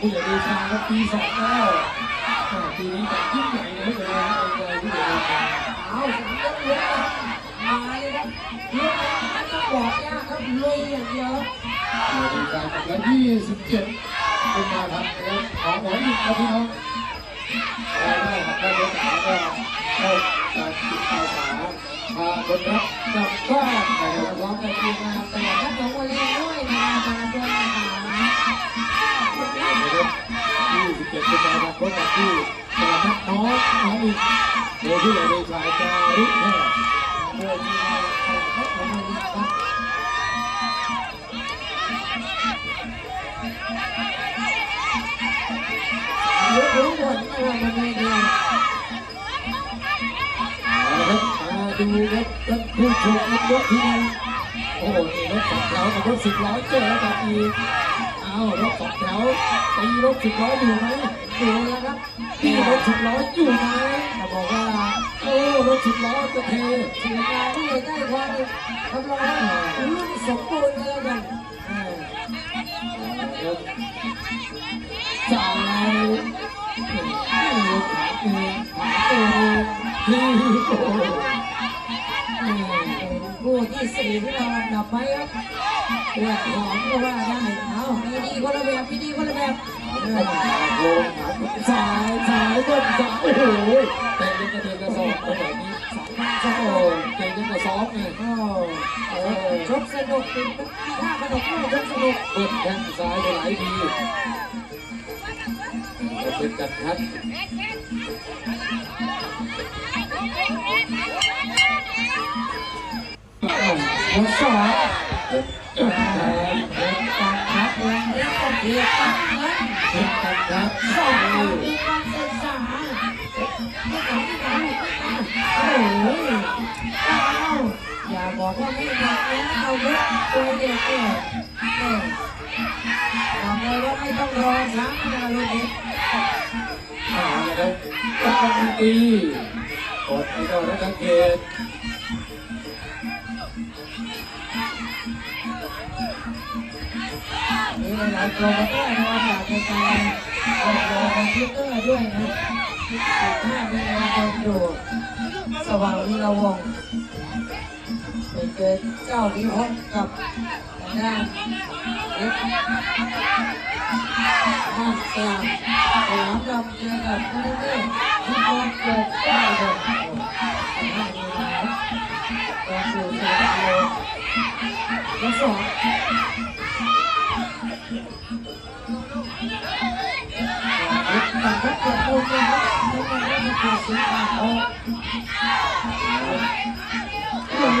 ผู้ใหญ่เดชาครับปีสองแล้วปีนี้แบบยิ่งใหญ่เลยนะเลยผู้ใหญ่เดชาเอาสามยกเลยครับมาเลยครับยกแล้วต้องบอกยากครับลุยอย่างเดียวผู้ใหญ่เดชากับและยี่สิบเจ็ดเป็นมาทันนะครับของหมอหยิบครับพี่น้องแล้วก็ขับได้รถสามก็เข้าการติดตามสาพาคนรับกลับบ้านนะครับร้อมกันทีมงานแต่ละน้องวอลเลย์ด้วยนะมาด้วยนะคะ ผู้ใหญ่เดชาจารุแพทย์โดยทีมงานแต่ละน้องวอลเลย์ครับรู้รู้หมดไม่ว่ามันไม่ดีเละครับมาดูครับท่านผู้ชมครับยกที่หนึ่งโอ้โหรถสองแถวกับรถสิบล้อเจอกันอีกเอารถสองแถวตีรถสิบล้ออยู่ไหม ดูแล้วครับตีรถสิบล้ออยู่ไหมแต่บอกว่าโอ้รถสิบล้อจะเททีมงานที่อยู่ใกล้ความทำลายรุ่นสมบูรณ์เลยกันจ่ายให้ขาเองขาเองที่โอ้โหเป็นคู่ที่สี่ที่เราอันดับไว้ครับปวดหอมก็ว่าได้ เอามีดีคนละแบบมีดีคนละแบบเออโอ้สายสายบนสายโอ้โหเตะยังกระเด็นกระสอบไปแบบนี้สายโอ้เตะยังกระสอบไงโอ้เออชกสนุกเป็นท่าขนมคู่ชกสนุกเปิดแข้งซ้ายไปหลายทีจะเป็นกันทัดทดสอบการคัดแรงเรียกเรียกกันเงินเป็นกันทัด สองเรามีการศึกษาไม่ต้องไม่ต้องโอ้ยเอาอย่า บอกว่าไม่หนักนะเอาเยอะตัวเดียวเองเออบอกเลยว่าไม่ต้องรอช้านะลูกนี้าละครับตันตีกดให้เข้าระดับเกตมีหลายๆโปรโมเตอร์นะครับฝากในการออกโปรคอมพิวเตอร์ด้วยนะถ้ามีงานคนดูสว่างวิรวง ไปเจอเจ้าวิพจน์กับด้านเอ็กห้ามสลามสลามดำเจอกับคอนเทนเนอร์ที่บอลเกิดได้เลยห้ามีนะก็คือสลามโลยกสอง ตัดรับเกิดโอนนะครับไม่ต้องรับเกิดสินค้าออกโอ้โหพวกนี้นะพวกนี้ เป็นชามาแล้ววันที่สองพันห้านะครับอ่าเป็นชามาแล้วสองพันห้าเป็นแค่จับก็หยุดนะ ยกที่สองน่าดูนะเดินกันออกมาลบกันเราลบกันไปไป โอ้โหจะเกิดคำว่าต่อคุณพ่อแต่ละเถอะโอ้ โห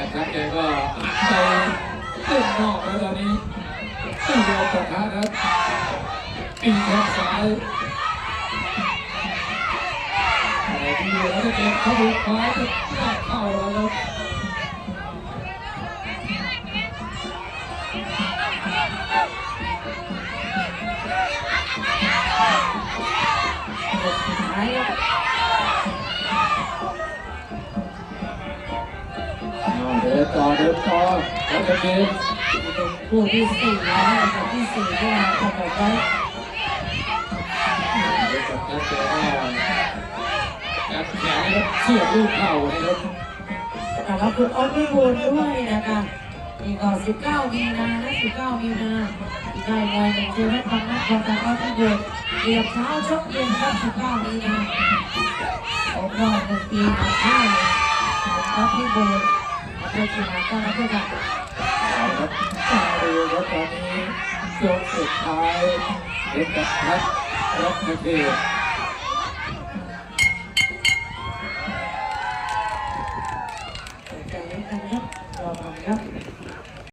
แต่ครับแกก็ไปเต้นนอกแล้วตอนนี้ตู้เดียวปะทะครับปีแข้งซ้ายแต่ที่เหลือจะเก็บเข้าไปคว้าจะเข้าแล้วครับ ต่อเดินต่อแล้วจะยืนคู่ที่สี่นะคู่ที่สี่ที่เราทำแบบไว้การแข่งเสียบลูกเข่านครับแต่ว่าคุณอ้นไม่โวนด้วยนะคะมีกก่อน19 มีนาและ19 มีนาอีกได้มวยหนึ่งเจอแม่พังนักควาตาอ้นไม่วนเรียบเช้าชกเย็นครับ19 มีนาโอ้โหหนึ่งปีหนึ่งข้าวครับพี่บุญ โยชินาก้าด้วยค่ะครับดูครับตอนนี้ยกสุดท้ายเล่นกับทัพรับนักอ